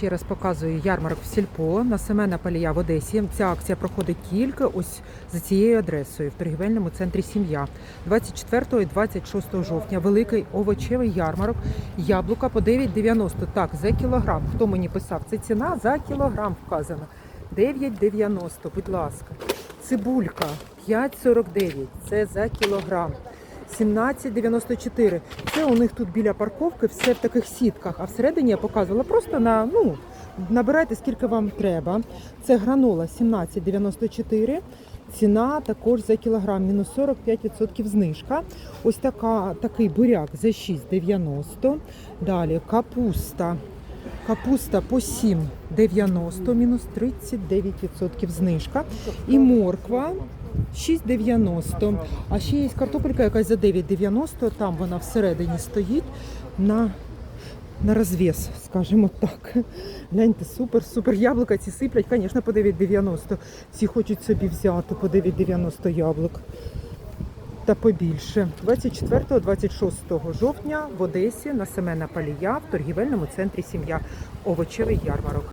ще раз показую ярмарок в Сільпо на Семена Палія в Одесі. Ця акція проходить тільки ось за цією адресою в торгівельному центрі Сім'я. 24 і 26 жовтня великий овочевий ярмарок. Яблука по 9,90. Так, за кілограм. Хто мені писав? Це ціна за кілограм вказана. 9,90, будь ласка. Цибулька 5,49. Це за кілограм. 17,94. Це у них тут біля парковки, все в таких сітках. А всередині я показувала просто на ну набирайте скільки вам треба. Це гранола 17,94. Ціна також за кілограм, мінус 45% знижка. Ось така, такий буряк за 6,90. Далі капуста. Капуста по 7,90, мінус 39% знижка. І морква 6,90. А ще є картопелька якась за 9,90. Там вона всередині стоїть на, на розв'яз, скажімо так. Гляньте, супер, супер. Яблука ці сиплять, звісно, по 9,90. Всі хочуть собі взяти по 9,90 яблук. Та побільше. 24-26 жовтня в Одесі на Семена Палія в торгівельному центрі Сім'я. Овочевий ярмарок.